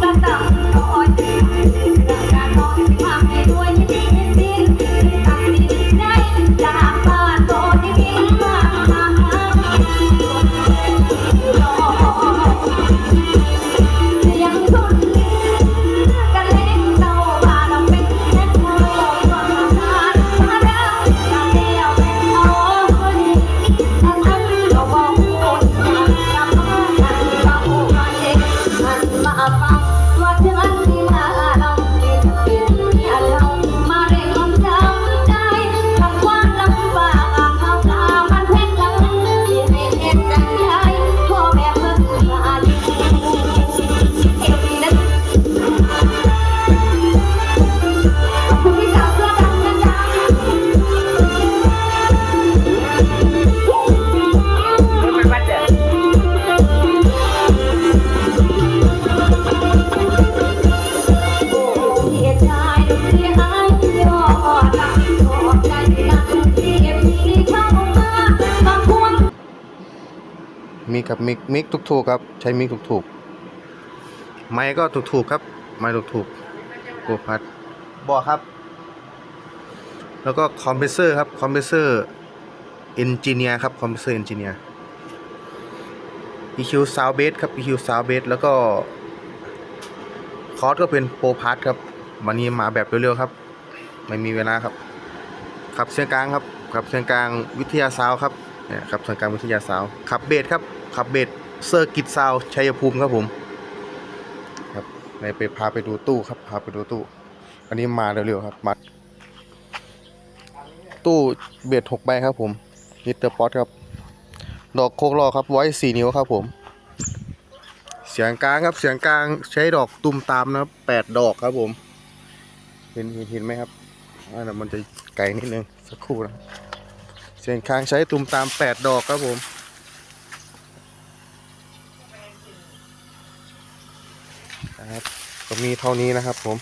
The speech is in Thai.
ก็ต้องคอย มีกับมิกมิกถูกๆครับ ใช้มิกถูกๆไม้ก็ถูกๆครับ ไม้ถูกๆโกพัดบอครับ แล้วก็คอมเพรสเซอร์ครับคอมเพรสเซอร์เอนจิเนียร์ครับคอมเพรสเซอร์เอนจิเนียร์ EQ Sound Bass ครับ EQ Sound Bass แล้วก็คอร์สก็เป็นโปรพาร์ทครับ วันนี้มาแบบเร็วๆครับ ไม่มีเวลาครับขับเสียงกลางครับขับเสียงกลางวิทยาซาวด์ครับ นี่ยขับสียงกลางวิทยาซาวขับเบสครับขับเบสเซอร์กิตซาวชัยภูมิครับผมครับในไปพาไปดูตู้ครับพาไปดูตู้ อันนี้มาเร็วๆครับมาตู้เบสหกใบครับผมมิสเตอร์ป๊อตครับ ดอกโคกลอครับไว้สี่นิ้วครับผม เสียงกลางครับเสียงกลางใช้ดอกตุมตามนะครับแปดดอกครับผมเห็นเห็นไหมครับอ่ามันจะไกลนิดนึงสักครู่นะ เสียงค้างใช้ตุ่มตามแปดดอกครับผมนะครับก็มีเท่านี้นะครับผม